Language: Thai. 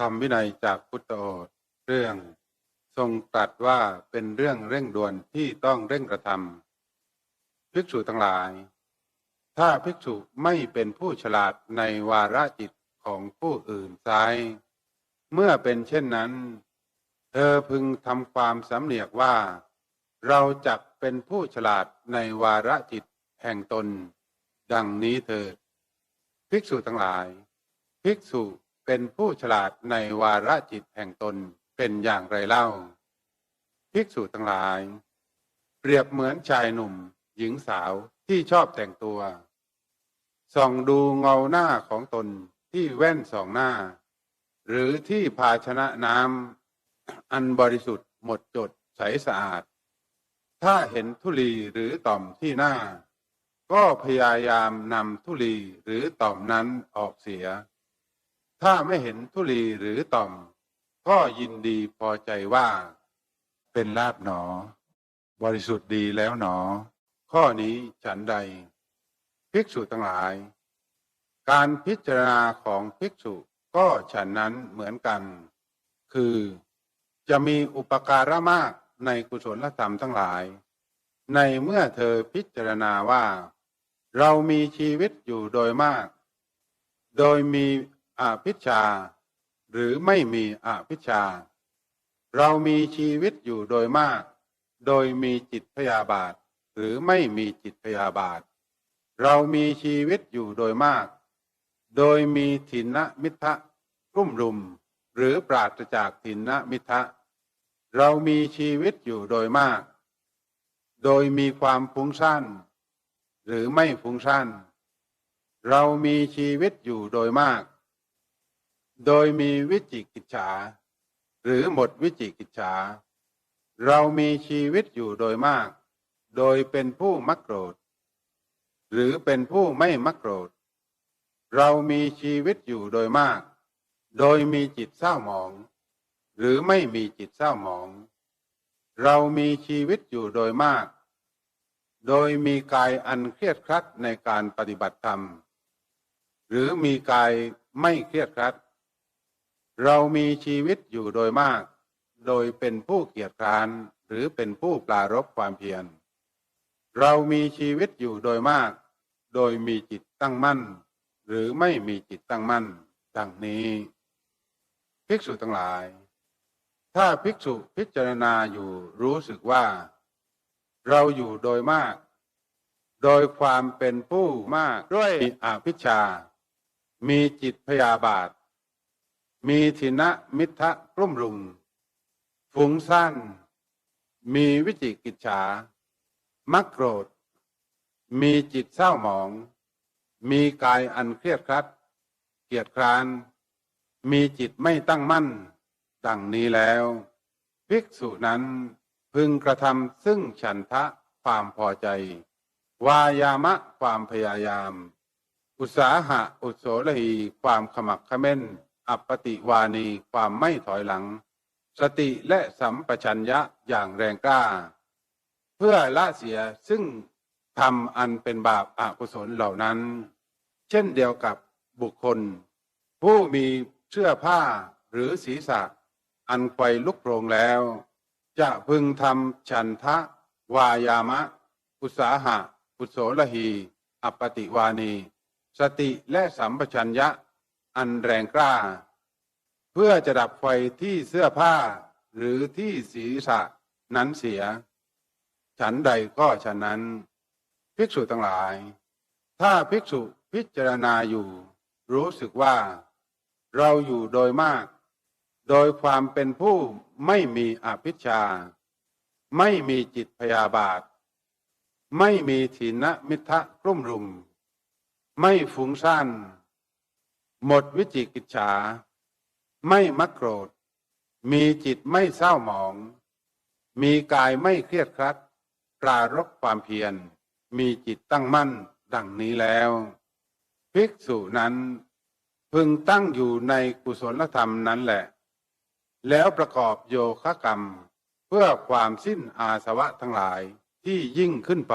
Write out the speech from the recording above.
ธรรมวินัยจากพุทธโอษเรื่อง ทรงตรัสว่าเป็นเรื่องเร่งด่วนที่ต้องเร่งกระทำภิกษุทั้งหลาย ถ้าภิกษุไม่เป็นผู้ฉลาดในวาระจิตของผู้อื่นไซร้เมื่อเป็นเช่นนั้น เธอพึงทำความสำเนียกว่า เราจักเป็นผู้ฉลาดในวาระจิตแห่งตน ดังนี้เถิดภิกษุทั้งหลาย ภิกษุ เป็นผู้ฉลาดในวาระจิตแห่งตนเป็นอย่างไรเล่า ภิกษุทั้งหลาย เปรียบเหมือนชายหนุ่ม หญิงสาวที่ชอบแต่งตัว ส่องดูเงาหน้าของตนที่แว่นสองหน้า หรือที่ภาชนะน้ำอันบริสุทธิ์หมดจดใสสะอาด ถ้าเห็นธุลีหรือต่อมที่หน้า ก็พยายามนำธุลีหรือต่อมนั้นออกเสีย ถ้าไม่เห็นธุลีหรือต่อม ก็ยินดีพอใจว่า เป็นลาบหนอ บริสุทธิ์ดีแล้วหนอ ข้อนี้ฉันใด ภิกษุทั้งหลาย การพิจารณาของภิกษุก็ฉันนั้นเหมือนกัน คือจะมีอุปการะมากในกุศลธรรมทั้งหลาย ในเมื่อเธอพิจารณาว่า เรามีชีวิตอยู่โดยมาก โดยมี อภิชา หรือไม่มีอภิชา เรามีชีวิตอยู่โดยมาก โดยมีจิตพยาบาท หรือไม่มีจิตพยาบาท เรามีชีวิตอยู่โดยมาก โดยมีถินมิทะรุ่มรุม หรือปราศจากถินมิทะ เรามีชีวิตอยู่โดยมาก โดยมีความฟุ้งซ่านหรือไม่ฟุ้งซ่านเรามีชีวิตอยู่โดยมาก โดยมีวิจิกิจฉา หรือหมดวิจิกิจฉา เรามีชีวิตอยู่โดยมาก โดยเป็นผู้มักโกรธ หรือเป็นผู้ไม่มักโกรธ เรามีชีวิตอยู่โดยมาก โดยมีจิตเศร้าหมอง หรือไม่มีจิตเศร้าหมอง เรามีชีวิตอยู่โดยมาก โดยมีกายอันเครียดครัดในการปฏิบัติธรรม หรือมีกายไม่เครียดครัด เรามีชีวิตอยู่โดยมาก โดยเป็นผู้เกียจคร้านหรือเป็นผู้ปรารบความเพียร เรามีชีวิตอยู่โดยมาก โดยมีจิตตั้งมั่น หรือไม่มีจิตตั้งมั่น ดังนี้ ภิกษุทั้งหลาย ถ้าภิกษุพิจารณาอยู่รู้สึกว่า เราอยู่โดยมาก โดยความเป็นผู้มากด้วยอภิชา มีจิตพยาบาท มีทินะมิทะกลุ่มรุมฟุ้งซ่าน มีวิจิกิจฉา มักโกรธ มีจิตเศร้าหมอง มีกายอันเครียดครัด เกียจคร้าน มีจิตไม่ตั้งมั่น ดังนี้แล้ว ภิกษุนั้นพึงกระทำซึ่งฉันทะความพอใจ วายามะความพยายาม อุตสาหะอุโสลีความขมักเขม้น อัปปติวานีความไม่ถอยหลัง สติและสัมปชัญญะอย่างแรงกล้า เพื่อละเสียซึ่งทำอันเป็นบาปอากุศลเหล่านั้น เช่นเดียวกับบุคคล ผู้มีเสื้อผ้าหรือศีรษะ อันไฟลุกโปรงแล้ว จะพึงทำฉันทะ วายามะ อุตสาหะ อุโสลหี อัปปติวานี สติและสัมปชัญญะ อันแรงกล้า เพื่อจะดับไฟที่เสื้อผ้าหรือที่ศีรษะนั้นเสีย ฉันใดก็ฉะนั้น ภิกษุทั้งหลาย ถ้าภิกษุพิจารณาอยู่ รู้สึกว่า เราอยู่โดยมาก โดยความเป็นผู้ไม่มีอภิชา ไม่มีจิตพยาบาท ไม่มีถินมิทะกลุ่มรุม ไม่ฟุ้งซ่าน หมดวิจิกิจฉา ไม่มักโกรธ มีจิตไม่เศร้าหมอง มีกายไม่เครียดครัด ปรารบความเพียร มีจิตตั้งมั่นดังนี้แล้ว ภิกษุนั้น พึงตั้งอยู่ในกุศลธรรมนั้นแหละ แล้วประกอบโยคะกรรม เพื่อความสิ้นอาสวะทั้งหลายที่ยิ่งขึ้นไป